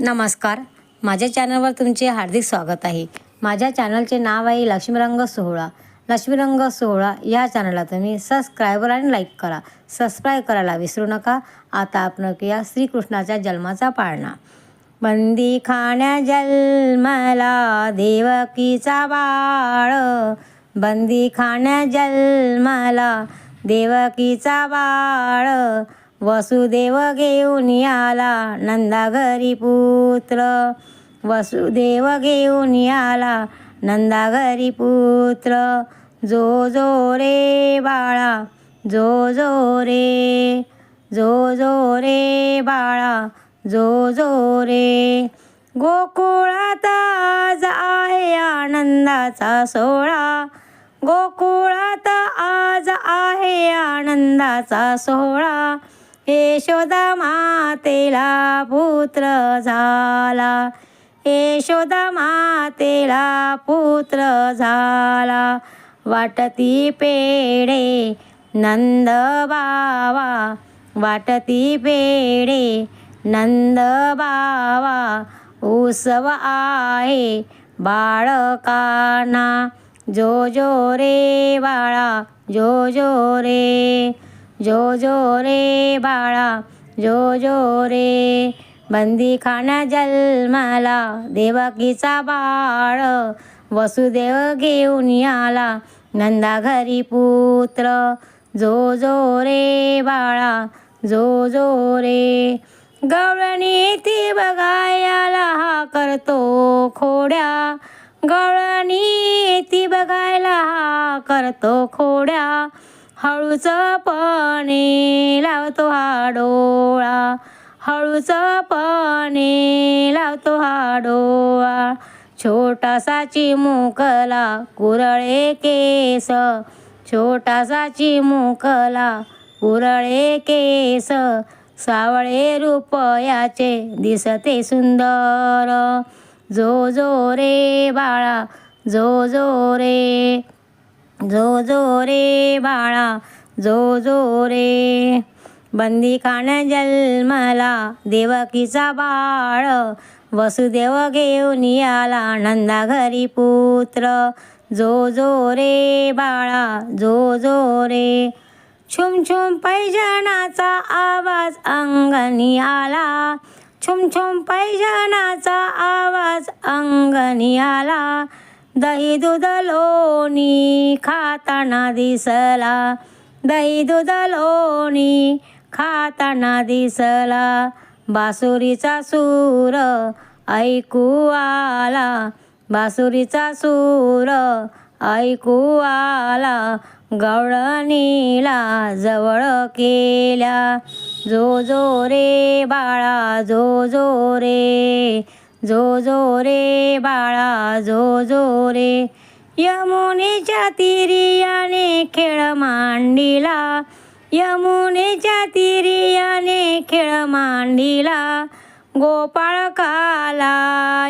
नमस्कार. माझ्या चॅनलवर तुमचे हार्दिक स्वागत आहे. माझ्या चॅनलचे नाव आहे लक्ष्मीरंग सोहळा. लक्ष्मीरंग सोहळा या चॅनलला तुम्ही सबस्क्रायबर आणि लाईक करा. सबस्क्राईब करायला विसरू नका. आता आपण ऐकूया श्रीकृष्णाच्या जन्माचा पाळणा. बंदी खाण्या जन्मला देवकीचा बाळ. बंदी खाण्या जन्मला देवकीचा बाळ. वसुदेव घेऊन आला नंदा घरी पुत्र वसुदेव घेऊन आला नंदा घरी पुत्र जो जो रे बाळा जो जो रे जो जो रे बाळा जो जो रे. गोकुळात आज आहे आनंदाचा सोहळा. गोकुळात आज आहे आनंदाचा सोहळा. यशोदा मातेला पुत्र झाला. यशोदा मातेला पुत्र झाला. वाटती पेढे नंद बावा वाटती पेढे नंद बावा उत्सव आहे बाळकाना. जो जो रे बाळा जो जो रे. जो जो रे बाळा जो जो रे बंदी खाना जन्माला देवकीचा बाळ वसुदेव घेऊन आला नंदा घरी पुत्र. जो जो रे बाळा जो जो रे गवळणी ती बघायला हा करतो खोड्या. गवळणी ती बघायला हा करतो खोड्या. हळूच पाणी लावतो हा डोळा. हळूच पाणी लावतो हा डोळा. छोटासा चिमुकला कुरळे केस. छोटासा चिमुकला कुरळे केस. सावळे रुपयाचे दिसते सुंदर. जो जो रे बाळा जो जो रे जो जो रे बाळा जो जो रे. बंदी खान जन्मला देवकीचा बाळ वसुदेव घेऊन आला नंदा घरी पुत्र. जो जो रे बाळा जो जो रे. छुम छुम पैजनाचा आवाज अंगणी आला. छुम छुम पैजनाचा आवाज अंगणी आला. दही दूध लोणी खाताना दिसला. दही दूध लोणी खाताना दिसला. बासुरीचा सूर ऐकू आला. बासुरीचा सूर ऐकू आला. गवळणीला जवळ केल्या जो जो रे बाळा जो जो रे जो जो रे बाळा जो जो रे. यमुनेच्या तिरियाने खेळ मांडिला. यमुनेच्या तिरियाने खेळ मांडिला. गोपाळकाला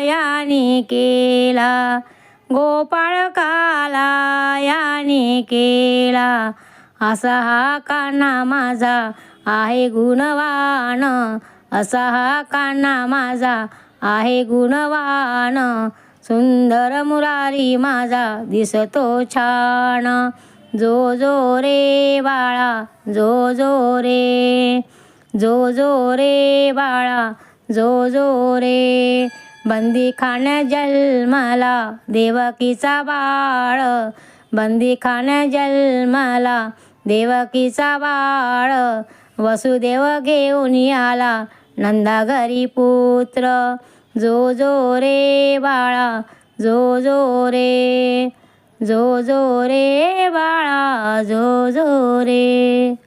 याने केला. गोपाळकाला याने केला. असा हा काना माझा आहे गुणवान. असा हा काना माझा आहे गुणवान. सुंदर मुरारी माझा दिसतो छान. जो जो रे बाळा जो जो रे. जो जो रे बाळा जो जो रे. बंदी खाण्या जन्माला देवकीचा बाळ. बंदी खाण्या जन्माला देवकीचा बाळ. वसुदेव घेऊन आला नंदा घरी पुत्र जो जो रे बाळा जो जो रे जो जो रे बाळा जो जो रे.